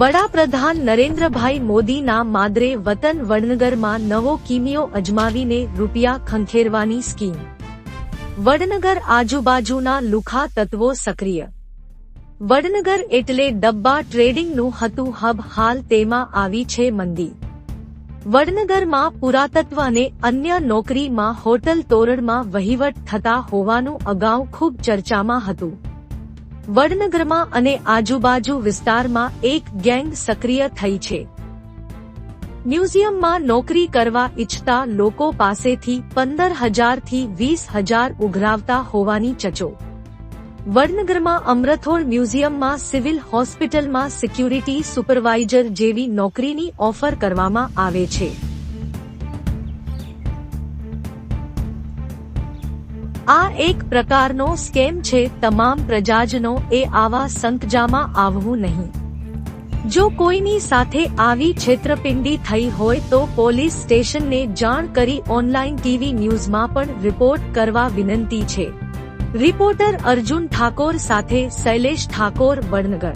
વડાપ્રધાન નરેન્દ્રભાઈ મોદીના માદરે વતન વડનગરમાં નવો કિમિયો અજમાવીને રૂપિયા ખંખેરવાની સ્કીમ. વડનગર આજુબાજુના લુખા તત્વો સક્રિય. વડનગર એટલે ડબ્બા ટ્રેડિંગનું હતું હબ હાલ તેમાં આવી છે મંદી. વડનગરમાં પુરાતત્વ અને અન્ય નોકરીમાં હોટલ તોરણમાં વહીવટ થતા હોવાનું અગાઉ ખૂબ ચર્ચામાં હતું. વડનગરમાં અને આજુબાજુ વિસ્તારમાં એક ગેંગ સક્રિય થઈ છે. મ્યુઝિયમમાં નોકરી કરવા ઈચ્છતા લોકો પાસેથી પંદર હજારથી વીસ હજાર ઉઘરાવતા હોવાની ચચો. વડનગરમાં અમરથોળ મ્યુઝિયમમાં સિવિલ હોસ્પિટલમાં સિક્યુરિટી સુપરવાઇઝર જેવી નોકરીની ઓફર કરવામાં આવે છે. આ એક પ્રકારનો સ્કેમ છે. તમામ પ્રજાજનો એ આવા સંકજામાં આવવું નહીં. જો કોઈની સાથે આવી છેતરપિંડી થઈ હોય તો પોલીસ સ્ટેશનને જાણ કરી ઓનલાઈન ટીવી ન્યૂઝમાં પણ રિપોર્ટ કરવા વિનંતી છે. રિપોર્ટર અર્જુન ઠાકોર સાથે શૈલેષ ઠાકોર, વડનગર.